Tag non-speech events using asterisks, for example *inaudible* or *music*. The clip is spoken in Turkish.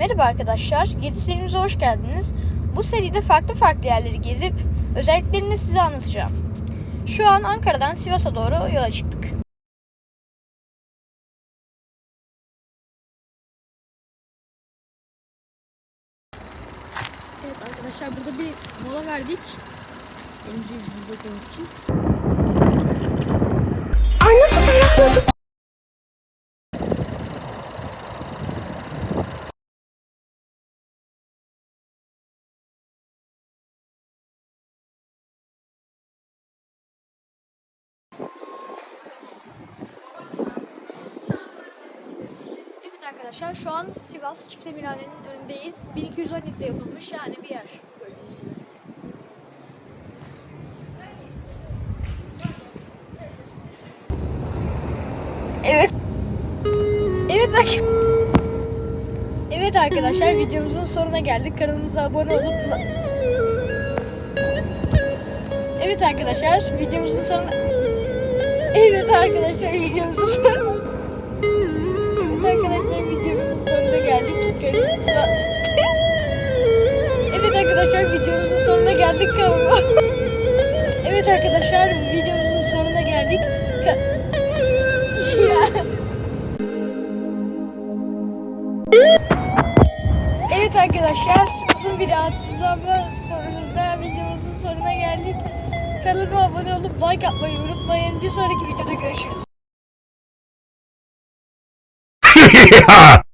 Merhaba arkadaşlar, Gezi serimize hoş geldiniz. Bu seride farklı farklı yerleri gezip özelliklerini size anlatacağım. Şu an Ankara'dan Sivas'a doğru yola çıktık. Evet arkadaşlar burada bir mola verdik. Elimizi yüzümüze koymak için. Arkadaşlar şu an Sivas Çifte Minare'nin önündeyiz. 1217'de yapılmış yani bir yer. Evet. Evet arkadaşlar. Evet arkadaşlar videomuzun sonuna geldik. Kanalımıza abone olup Evet arkadaşlar videomuzun sonuna Evet arkadaşlar videomuzun sonuna Evet arkadaşlar videomuzun sonuna geldik kanalıma. *laughs* Evet arkadaşlar videomuzun sonuna geldik. *laughs* Evet arkadaşlar uzun bir rahatsızlanma sonrasında videomuzun sonuna geldik. Kanalıma abone olup like atmayı unutmayın. Bir sonraki videoda görüşürüz. *laughs*